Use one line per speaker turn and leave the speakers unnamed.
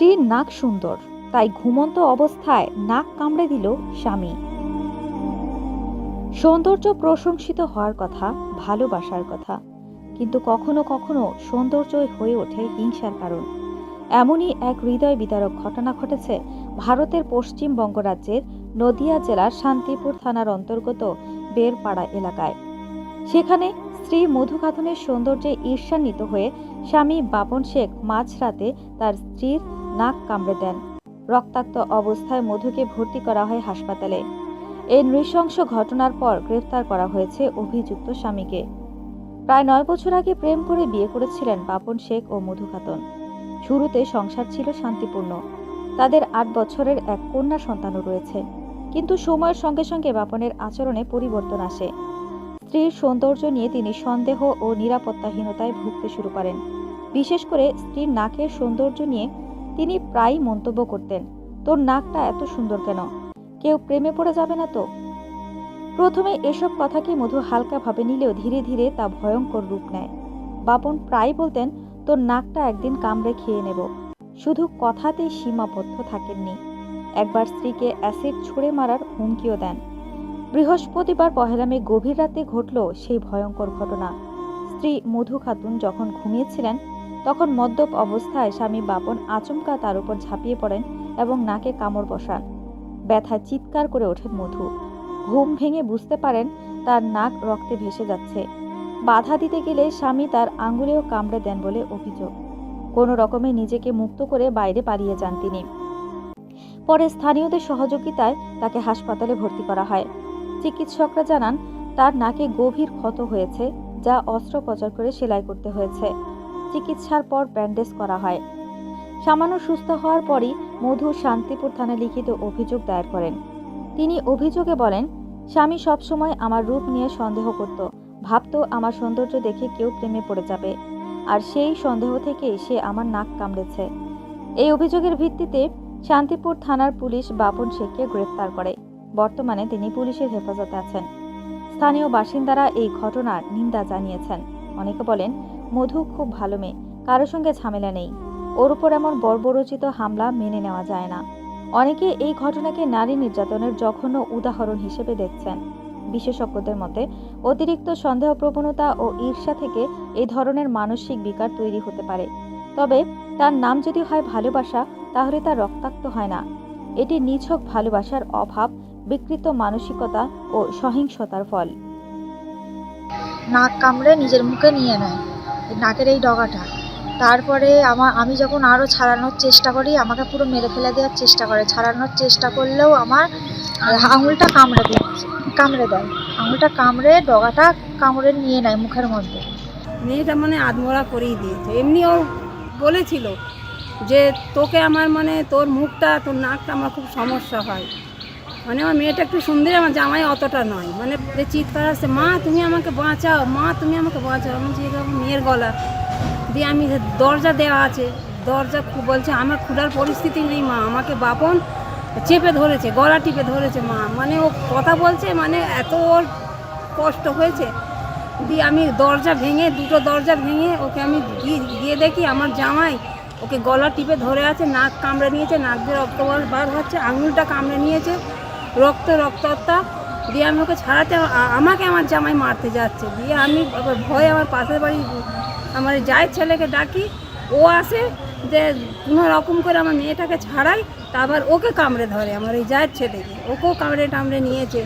স্ত্রীর নাক সুন্দর, তাই ঘুমন্ত অবস্থায় নাক কামড়ে দিল স্বামী। সৌন্দর্য প্রশংসিত হওয়ার কথা, ভালোবাসার কথা, কিন্তু কখনো কখনো সৌন্দর্য হয়ে ওঠে হিংসার কারণ। এমনই এক হৃদয় বিদারক ঘটনা ঘটেছে ভারতের পশ্চিমবঙ্গ রাজ্যের নদিয়া জেলার শান্তিপুর থানার অন্তর্গত বেরপাড়া এলাকায়। সেখানে স্ত্রী মধু খাতুনের সৌন্দর্যে ঈর্ষান্বিত হয়ে স্বামী বাপন শেখ মাঝরাতে তার স্ত্রীর নাক কামড়ে দেন। রক্তাক্ত অবস্থায় মধুকে ভর্তি করা হয় হাসপাতালে। এই নৃশংস ঘটনার পর গ্রেফতার করা হয়েছে অভিযুক্ত স্বামীকে। প্রায় নয় বছর আগে প্রেম করে বিয়ে করেছিলেন বাপন শেখ ও মধু খাতুন। শুরুতে সংসার ছিল শান্তিপূর্ণ। তাদের আট বছরের এক কন্যা সন্তানও রয়েছে। কিন্তু সময়ের সঙ্গে সঙ্গে বাপনের আচরণে পরিবর্তন আসে। স্ত্রীর সৌন্দর্য নিয়ে তিনি সন্দেহ ও নিরাপত্তাহীনতায় ভুগতে শুরু করেন। বিশেষ করে স্ত্রীর নাকের সৌন্দর্য নিয়ে তিনি প্রায়ই মন্তব্য করতেন, তোর নাকটা এত সুন্দর কেন? কেউ প্রেমে পড়ে যাবে না তো? প্রথমে এসব কথাকে মধু হালকাভাবে নিলেও ধীরে ধীরে তা ভয়ঙ্কর রূপ নেয়। বাপন প্রায় বলতেন, তোর নাকটা একদিন কামড়ে খেয়ে নেব। শুধু কথাতেই সীমাবদ্ধ থাকেননি। একবার স্ত্রীকে অ্যাসিড ছুঁড়ে মারার হুমকিও দেন। বৃহস্পতিবার পহেলা মে গভীর রাতে ঘটল সেই ভয়ঙ্কর ঘটনা। স্ত্রী মধু খাতুন যখন ঘুমিয়েছিলেন তখন মদ্যপ অবস্থায় স্বামী বাপন আচমকা তার উপর ঝাঁপিয়ে পড়েন এবং নাকে কামড় বসান। ব্যথায় চিৎকার করে ওঠেন মধু। ঘুম ভেঙে বুঝতে পারেন তার নাক রক্তে ভেসে যাচ্ছে। বাধা দিতে গেলে স্বামী তার আঙ্গুলেও কামড়ে দেন বলে অভিযোগ। কোনো রকমে নিজেকে মুক্ত করে বাইরে পালিয়ে যান তিনি। পরে স্থানীয়দের সহযোগিতায় তাকে হাসপাতালে ভর্তি করা হয়। চিকিৎসকরা জানান, তার নাকে গভীর ক্ষত হয়েছে, যা অস্ত্রোপচার করে সেলাই করতে হয়েছে। চিকিৎসার পর ব্যান্ডেজ করা হয়। সামান্য সুস্থ হওয়ার পরই মধু শান্তিপুর থানায় লিখিত অভিযোগ দায়ের করেন। তিনি অভিযোগে বলেন, স্বামী সবসময় আমার রূপ নিয়ে সন্দেহ করত। ভাবতো আমার সৌন্দর্য দেখে কেউ প্রেমে পড়ে যাবে। আর সেই সন্দেহ থেকেই সে আমার নাক কামড়েছে। এই অভিযোগের ভিত্তিতে শান্তিপুর থানার পুলিশ বাপন শেখকে গ্রেফতার করে। বর্তমানে তিনি পুলিশের হেফাজতে আছেন। স্থানীয় বাসিন্দারা এই ঘটনার নিন্দা জানিয়েছেন। অনেকে বলেন মধু খুব ভালো মেয়ে কারোর সঙ্গে ঝামেলা নেই। ওর উপর এমন বর্বরচিত হামলা মেনে নেওয়া যায় না। অনেকে এই ঘটনাকে নারী নির্যাতনের জঘন্য উদাহরণ হিসেবে দেখছেন। বিশেষজ্ঞদের মতে, অতিরিক্ত সন্দেহ প্রবণতা ও ঈর্ষা থেকে এই ধরনের মানসিক বিকার তৈরি হতে পারে। তবে তার নাম যদি হয় ভালোবাসা, তাহলে তা রক্তাক্ত হয় না। এটি নিছক ভালোবাসার অভাব, বিকৃত মানসিকতা ও সহিংসতার ফল।
নাক কামড়ে নিজের মুখে নিয়ে নেয়। নাকের এই ডগাটা। তারপরে আমার আমি যখন আরও ছাড়ানোর চেষ্টা করি, আমাকে পুরো মেরে ফেলে দেওয়ার চেষ্টা করে। ছাড়ানোর চেষ্টা করলেও আমার আঙুলটা কামড়ে দেয় কামড়ে দেয়। আঙুলটা কামড়ে, ডগাটা কামড়ে নিয়ে নেয় মুখের মধ্যে।
মেয়েটা মানে আদমরা করেই দিয়েছে। এমনিও বলেছিল যে, তোকে আমার মানে তোর মুখটা, তোর নাকটা আমার খুব সমস্যা হয়। মানে আমার মেয়েটা একটু সুন্দর, আমার জামাই অতটা নয়। মানে চিৎকার আসছে, মা, তুমি আমাকে বাঁচাও, মা, তুমি আমাকে বাঁচাও। আমি যে মেয়ের গলা। দিয়ে আমি দরজা দেওয়া আছে, দরজা বলছে, আমার খোলার পরিস্থিতি নেই, মা, আমাকে বাপন চেপে ধরেছে, গলা টিপে ধরেছে, মা। মানে ও কথা বলছে মানে এত ওর কষ্ট হয়েছে। দিয়ে আমি দরজা ভেঙে, দুটো দরজা ভেঙে ওকে আমি গিয়ে দেখি আমার জামাই ওকে গলা টিপে ধরে আছে, নাক কামড়ে নিয়েছে, নাক দিয়ে রক্ত বার হচ্ছে, আঙুলটা কামড়ে নিয়েছে। রক্ত রক্ততা দিয়ে আমি ওকে ছাড়াতে আমাকে আমার জামাই মারতে যাচ্ছে। দিয়ে আমি ভয়ে আমার পাশের বাড়ি, আমার জায়ের ছেলেকে ডাকি। ও আসে যে কোনো রকম করে আমার মেয়েটাকে ছাড়াই, তারপর ওকে কামড়ে ধরে আমার এই জায়ের ছেলেকে। ওকেও কামড়ে টামড়ে নিয়েছে।